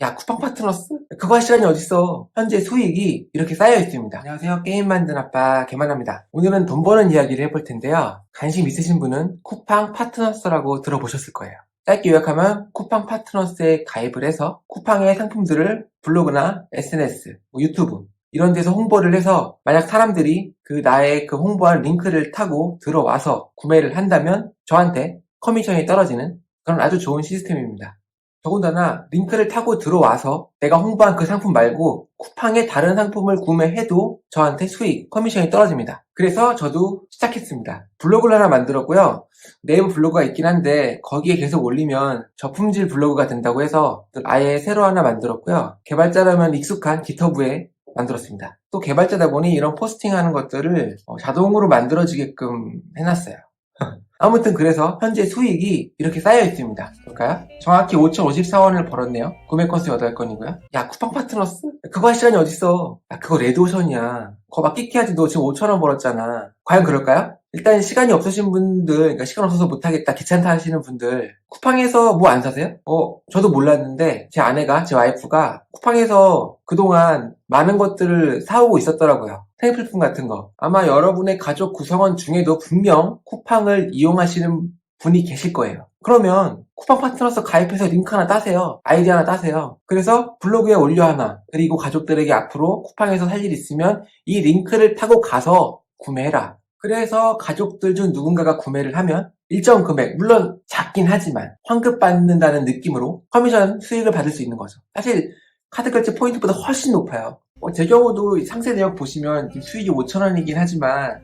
야 쿠팡 파트너스? 그거 할 시간이 어딨어? 현재 수익이 이렇게 쌓여 있습니다. 안녕하세요. 게임 만든 아빠 개만합니다. 오늘은 돈 버는 이야기를 해볼 텐데요. 관심 있으신 분은 쿠팡 파트너스라고 들어보셨을 거예요. 짧게 요약하면 쿠팡 파트너스에 가입을 해서 쿠팡의 상품들을 블로그나 SNS, 뭐 유튜브 이런 데서 홍보를 해서 만약 사람들이 그 나의 그 홍보한 링크를 타고 들어와서 구매를 한다면 저한테 커미션이 떨어지는 그런 아주 좋은 시스템입니다. 더군다나 링크를 타고 들어와서 내가 홍보한 그 상품 말고 쿠팡의 다른 상품을 구매해도 저한테 수익, 커미션이 떨어집니다. 그래서 저도 시작했습니다. 블로그를 하나 만들었고요. 네이버 블로그가 있긴 한데 거기에 계속 올리면 저품질 블로그가 된다고 해서 아예 새로 하나 만들었고요. 개발자라면 익숙한 기터브에 만들었습니다. 또 개발자다 보니 이런 포스팅하는 것들을 어, 자동으로 만들어지게끔 해놨어요. 아무튼 그래서 현재 수익이 이렇게 쌓여 있습니다. 볼까요? 정확히 5,054원을 벌었네요. 구매 건수 8건이고요. 야, 쿠팡 파트너스? 그거 할 시간이 어딨어? 야, 그거 레드오션이야. 그거 막 끼끼하지 너 지금 5,000원 벌었잖아. 과연 그럴까요? 일단 시간이 없으신 분들, 그러니까 시간 없어서 못하겠다, 귀찮다 하시는 분들, 쿠팡에서 뭐 안 사세요? 어, 저도 몰랐는데, 제 아내가, 제 와이프가 쿠팡에서 그동안 많은 것들을 사오고 있었더라고요. 생필품 같은 거. 아마 여러분의 가족 구성원 중에도 분명 쿠팡을 이용하시는 분이 계실 거예요. 그러면 쿠팡 파트너스 가입해서 링크 하나 따세요. 아이디 하나 따세요. 그래서 블로그에 올려 하나. 그리고 가족들에게 앞으로 쿠팡에서 살 일 있으면 이 링크를 타고 가서 구매해라. 그래서 가족들 중 누군가가 구매를 하면 일정 금액, 물론 작긴 하지만 환급받는다는 느낌으로 커미션 수익을 받을 수 있는 거죠. 사실 카드 결제 포인트보다 훨씬 높아요. 어, 제 경우도 상세 내역 보시면 수익이 5천원이긴 하지만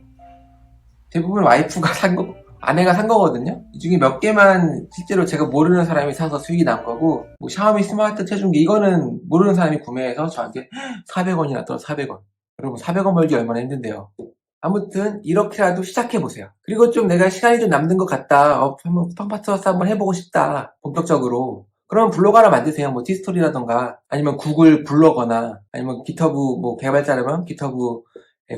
대부분 와이프가 산 거, 아내가 산 거거든요. 이 중에 몇 개만 실제로 제가 모르는 사람이 사서 수익이 난 거고, 뭐 샤오미 스마트 체중기 이거는 모르는 사람이 구매해서 저한테 400원이나 떨어 400원. 여러분 400원 벌기 얼마나 힘든데요. 아무튼 이렇게라도 시작해보세요. 그리고 좀 내가 시간이 좀 남는 것 같다. 어, 한번 쿠팡 파트너스 한번 해보고 싶다. 본격적으로. 그럼 블로그 하나 만드세요. 뭐 티스토리라던가 아니면 구글 블로거나 아니면 기터브 뭐 개발자라면 기터브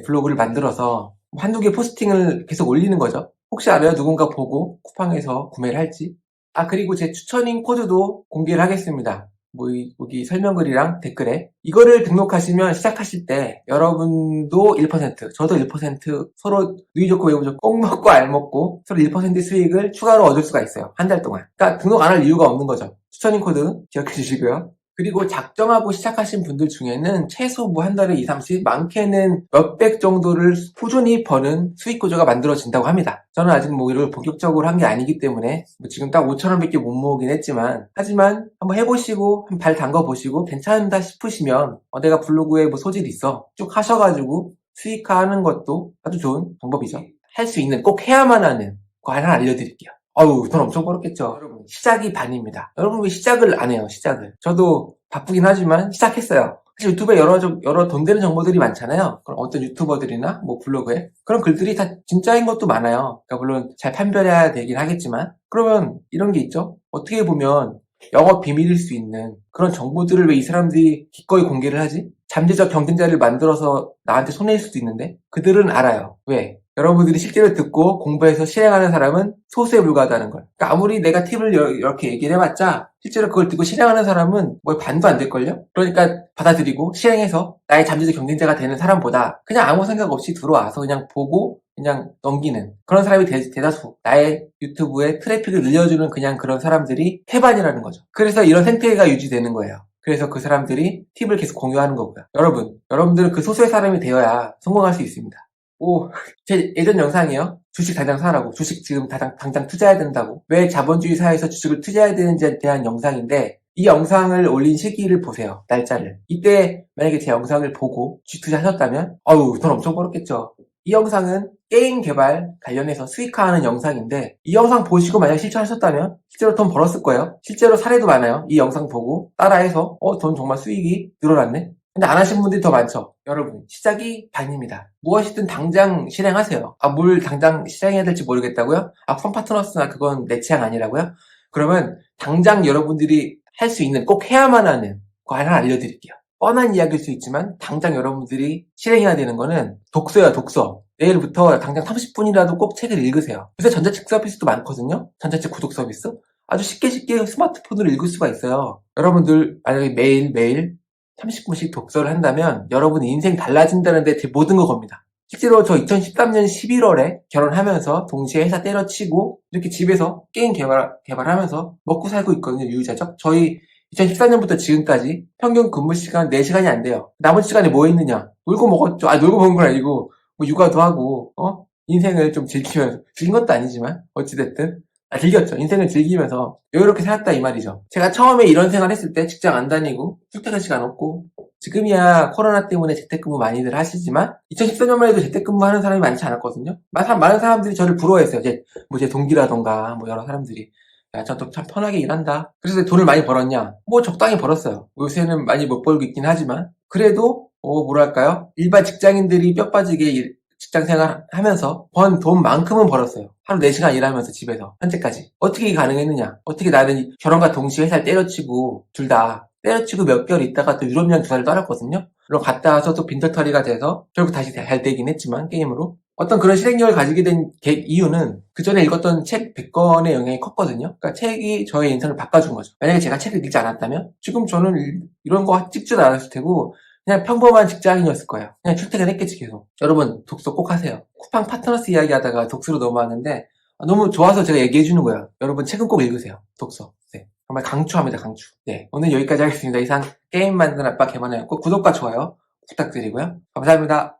블로그를 만들어서 한두 개 포스팅을 계속 올리는 거죠. 혹시 알아요? 누군가 보고 쿠팡에서 구매를 할지. 아 그리고 제 추천인 코드도 공개를 하겠습니다. 뭐 이- 여기 설명글이랑 댓글에 이거를 등록하시면 시작하실 때 여러분도 1% 저도 1% 서로 누이 좋고 외부 좋고 꼭 먹고 알 먹고 서로 1% 수익을 추가로 얻을 수가 있어요. 한 달 동안. 그러니까 등록 안 할 이유가 없는 거죠. 추천인 코드 기억해 주시고요 그리고 작정하고 시작하신 분들 중에는 최소 뭐 한 달에 2, 30, 많게는 몇백 정도를 꾸준히 버는 수익 구조가 만들어진다고 합니다. 저는 아직 뭐 이걸 본격적으로 한 게 아니기 때문에 뭐 지금 딱 5천원밖에 못 모으긴 했지만 하지만 한번 해보시고 한 발 담궈 보시고 괜찮다 싶으시면 어, 내가 블로그에 뭐 소질이 있어 쭉 하셔가지고 수익화하는 것도 아주 좋은 방법이죠. 할 수 있는 꼭 해야만 하는 거 하나 알려드릴게요. 어우 돈 엄청 벌었겠죠. 여러분 시작이 반입니다. 여러분 왜 시작을 안 해요? 시작을. 저도 바쁘긴 하지만 시작했어요. 사실 유튜브에 여러 좀 여러 돈 되는 정보들이 많잖아요. 그럼 어떤 유튜버들이나 뭐 블로그에 그런 글들이 다 진짜인 것도 많아요. 그러니까 물론 잘 판별해야 되긴 하겠지만 그러면 이런 게 있죠. 어떻게 보면 영업 비밀일 수 있는 그런 정보들을 왜 이 사람들이 기꺼이 공개를 하지? 잠재적 경쟁자를 만들어서 나한테 손해일 수도 있는데 그들은 알아요. 왜? 여러분들이 실제로 듣고 공부해서 실행하는 사람은 소수에 불과하다는 걸. 그러니까 아무리 내가 팁을 여- 이렇게 얘기를 해봤자 실제로 그걸 듣고 실행하는 사람은 뭐 반도 안 될걸요? 그러니까 받아들이고 실행해서 나의 잠재적 경쟁자가 되는 사람보다 그냥 아무 생각 없이 들어와서 그냥 보고 그냥 넘기는 그런 사람이 대, 대다수 나의 유튜브에 트래픽을 늘려주는 그냥 그런 사람들이 태반이라는 거죠. 그래서 이런 생태계가 유지되는 거예요. 그래서 그 사람들이 팁을 계속 공유하는 거고요. 여러분, 여러분들은 그 소수의 사람이 되어야 성공할 수 있습니다. 오, 제 예전 영상이요. 주식 당장 사라고. 주식 지금 당장, 당장 투자해야 된다고. 왜 자본주의 사회에서 주식을 투자해야 되는지에 대한 영상인데, 이 영상을 올린 시기를 보세요. 날짜를. 이때 만약에 제 영상을 보고 주식 투자하셨다면, 어우, 돈 엄청 벌었겠죠. 이 영상은 게임 개발 관련해서 수익화하는 영상인데, 이 영상 보시고 만약 실천하셨다면, 실제로 돈 벌었을 거예요. 실제로 사례도 많아요. 이 영상 보고 따라해서, 어, 돈 정말 수익이 늘어났네? 근데 안 하신 분들이 더 많죠. 여러분, 시작이 반입니다. 무엇이든 당장 실행하세요. 아, 뭘 당장 실행해야 될지 모르겠다고요? 아, 펀 파트너스나 그건 내 취향 아니라고요? 그러면 당장 여러분들이 할 수 있는, 꼭 해야만 하는 거 하나 알려드릴게요. 뻔한 이야기일 수 있지만, 당장 여러분들이 실행해야 되는 거는 독서야, 독서. 내일부터 당장 30분이라도 꼭 책을 읽으세요. 요새 전자책 서비스도 많거든요? 전자책 구독 서비스? 아주 쉽게 쉽게 스마트폰으로 읽을 수가 있어요. 여러분들 만약에 매일 매일 30분씩 독서를 한다면 여러분의 인생 달라진다는데 제 모든 거 겁니다. 실제로 저 2013년 11월에 결혼하면서 동시에 회사 때려치고 이렇게 집에서 게임 개발, 개발하면서 먹고 살고 있거든요, 유유자적. 저희 2014년부터 지금까지 평균 근무 시간 4시간이 안 돼요. 남은 시간에 뭐 했느냐? 놀고 먹었죠. 아, 놀고 먹은 건 아니고, 뭐 육아도 하고, 어? 인생을 좀 즐기면서, 즐긴 것도 아니지만, 어찌됐든. 아, 즐겼죠. 인생을 즐기면서 여유롭게 살았다 이 말이죠. 제가 처음에 이런 생활 했을 때 직장 안 다니고 출퇴근 시간 없고 지금이야 코로나 때문에 재택근무 많이들 하시지만 2014년만 해도 재택근무 하는 사람이 많지 않았거든요. 마- 많은 사람들이 저를 부러워했어요. 제, 뭐 제 동기라던가 뭐 여러 사람들이 야, 저도 참 편하게 일한다. 그래서 돈을 많이 벌었냐? 뭐 적당히 벌었어요. 요새는 많이 못 벌고 있긴 하지만 그래도 어, 뭐랄까요? 일반 직장인들이 뼈 빠지게 일- 직장 생활 하면서 번 돈만큼은 벌었어요. 하루 4시간 일하면서 집에서 현재까지. 어떻게 가능했느냐? 어떻게 나는 결혼과 동시에 회사를 때려치고 둘 다 때려치고 몇 개월 있다가 또 유럽 여행 두 달을 떠났거든요. 그리고 갔다 와서 또 빈털터리가 돼서 결국 다시 잘 되긴 했지만 게임으로 어떤 그런 실행력을 가지게 된 게- 이유는 그 전에 읽었던 책 100권의 영향이 컸거든요. 그러니까 책이 저의 인생을 바꿔준 거죠. 만약에 제가 책을 읽지 않았다면 지금 저는 이- 이런 거 찍지도 않았을 테고 그냥 평범한 직장인이었을 거예요. 그냥 출퇴근했겠지 계속. 여러분 독서 꼭 하세요. 쿠팡 파트너스 이야기하다가 독서로 넘어왔는데 아, 너무 좋아서 제가 얘기해 주는 거예요. 여러분 책은 꼭 읽으세요. 독서. 네. 정말 강추합니다. 강추. 네. 오늘 여기까지 하겠습니다. 이상 게임 만드는 아빠 개만이었고 구독과 좋아요 부탁드리고요. 감사합니다.